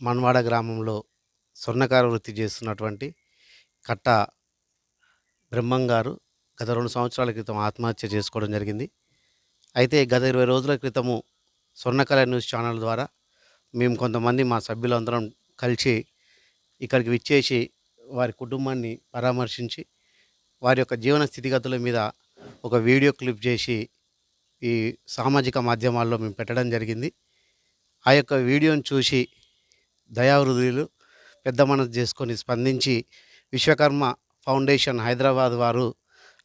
మన్వాడ గ్రామంలో స్వర్ణకార వృత్తి చేస్తున్నటువంటి కట్ట బ్రహ్మం గారు గత రెండు సంవత్సరాల క్రితం ఆత్మహత్య చేసుకోవడం జరిగింది. అయితే గత ఇరవై రోజుల క్రితము స్వర్ణకళ న్యూస్ ఛానల్ ద్వారా మేము కొంతమంది మా సభ్యులందరం కలిసి ఇక్కడికి విచ్చేసి వారి కుటుంబాన్ని పరామర్శించి వారి యొక్క జీవన స్థితిగతుల మీద ఒక వీడియో క్లిప్ చేసి ఈ సామాజిక మాధ్యమాల్లో మేము పెట్టడం జరిగింది. ఆ యొక్క వీడియోని చూసి దయావృధులు పెద్ద మనసు చేసుకొని స్పందించి విశ్వకర్మ ఫౌండేషన్ హైదరాబాద్ వారు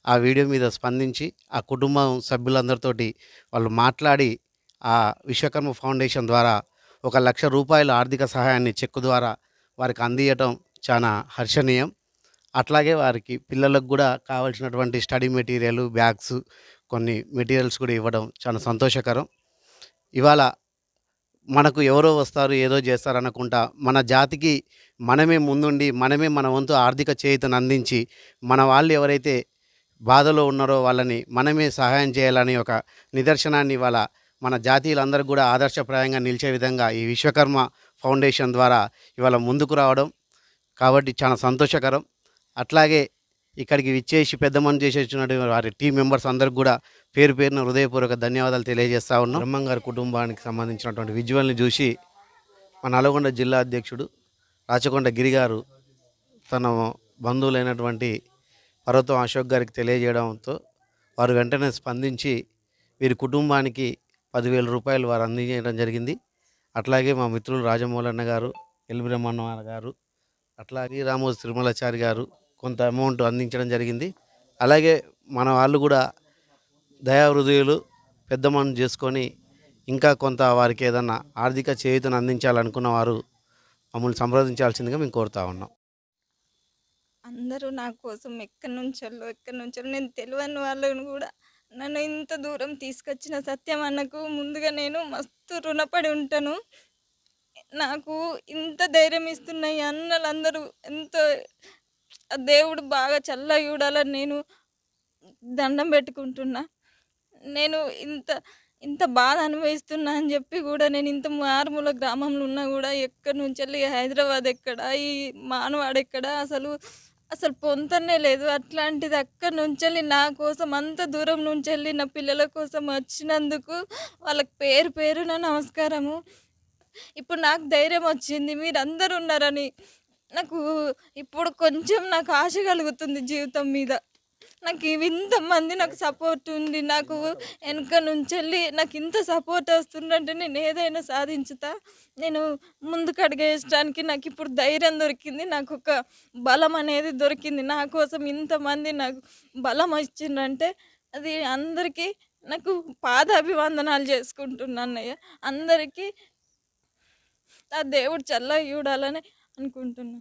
ఆ వీడియో మీద స్పందించి ఆ కుటుంబం సభ్యులందరితోటి వాళ్ళు మాట్లాడి ఆ విశ్వకర్మ ఫౌండేషన్ ద్వారా ఒక లక్ష రూపాయల ఆర్థిక సహాయాన్ని చెక్కు ద్వారా వారికి అందియటం చాలా హర్షణీయం. అట్లాగే వారికి పిల్లలకు కూడా కావాల్సినటువంటి స్టడీ మెటీరియల్ బ్యాగ్స్ కొన్ని మెటీరియల్స్ కూడా ఇవ్వడం చాలా సంతోషకరం. ఇవాళ మనకు ఎవరో వస్తారు ఏదో చేస్తారు మన జాతికి మనమే ముందుండి మనమే మన వంతు ఆర్థిక చేయుతను అందించి మన వాళ్ళు ఎవరైతే బాధలో ఉన్నారో వాళ్ళని మనమే సహాయం చేయాలని ఒక నిదర్శనాన్ని ఇవాళ మన జాతీయులందరికీ కూడా ఆదర్శప్రాయంగా నిలిచే విధంగా ఈ విశ్వకర్మ ఫౌండేషన్ ద్వారా ఇవాళ ముందుకు రావడం కాబట్టి చాలా సంతోషకరం. అట్లాగే ఇక్కడికి విచ్చేసి పెద్ద మనిషి చేసేసినటువంటి వారి టీం మెంబర్స్ అందరికి కూడా పేరు పేరున హృదయపూర్వక ధన్యవాదాలు తెలియజేస్తా ఉన్నాం. బ్రహ్మం గారి కుటుంబానికి సంబంధించినటువంటి విజువల్ని చూసి మన నల్గొండ జిల్లా అధ్యక్షుడు రాచకొండ గిరి గారు తన బంధువులైనటువంటి పర్వతం అశోక్ గారికి తెలియజేయడంతో వారు వెంటనే స్పందించి వీరి కుటుంబానికి పదివేల రూపాయలు వారు అందించడం జరిగింది. అట్లాగే మా మిత్రులు రాజమౌళన్న గారు ఎల్బ్రహ్మన్న గారు అట్లాగే రామోజు తిరుమలాచారి గారు కొంత అమౌంట్ అందించడం జరిగింది. అలాగే మన వాళ్ళు కూడా దయా హృదయులు పెద్ద మనం చేసుకొని ఇంకా కొంత వారికి ఏదన్నా ఆర్థిక చేయుతను అందించాలనుకున్న వారు మమ్మల్ని సంప్రదించాల్సిందిగా మేము కోరుతా ఉన్నాం. అందరూ నా కోసం ఎక్కడి నుంచో ఎక్కడి నుంచో నేను తెలియని వాళ్ళని కూడా నన్ను ఇంత దూరం తీసుకొచ్చిన సత్యం అన్నకు ముందుగా నేను మస్తు రుణపడి ఉంటాను. నాకు ఇంత ధైర్యం ఇస్తున్నాయి అన్నలందరూ ఎంతో దేవుడు బాగా చల్లగా చూడాలని నేను దండం పెట్టుకుంటున్నా. నేను ఇంత ఇంత బాధ అనుభవిస్తున్నా అని చెప్పి కూడా నేను ఇంత మారుమూల గ్రామంలో ఉన్నా కూడా ఎక్కడి నుంచి వెళ్ళి హైదరాబాద్ ఎక్కడ ఈ మానవాడు ఎక్కడ అసలు అసలు పొంతనే లేదు. అట్లాంటిది అక్కడి నుంచి వెళ్ళి నా కోసం అంత దూరం నుంచి వెళ్ళి నా పిల్లల కోసం వచ్చినందుకు వాళ్ళకి పేరు పేరున నమస్కారము. ఇప్పుడు నాకు ధైర్యం వచ్చింది. మీరు అందరు ఉన్నారని నాకు ఇప్పుడు కొంచెం నాకు ఆశ కలుగుతుంది జీవితం మీద. నాకు ఇవి ఇంతమంది నాకు సపోర్ట్ ఉంది నాకు వెనక నుంచి వెళ్ళి నాకు ఇంత సపోర్ట్ వస్తుందంటే నేను ఏదైనా సాధించుతా. నేను ముందుకు అడిగేయడానికి నాకు ఇప్పుడు ధైర్యం దొరికింది నాకు ఒక బలం అనేది దొరికింది. నా కోసం ఇంతమంది నాకు బలం ఇచ్చిందంటే అది అందరికీ నాకు పాదాభివందనాలు చేసుకుంటున్నాను అన్నయ్య. అందరికీ ఆ దేవుడు చల్లగా చూడాలని అనుకుంటున్నా.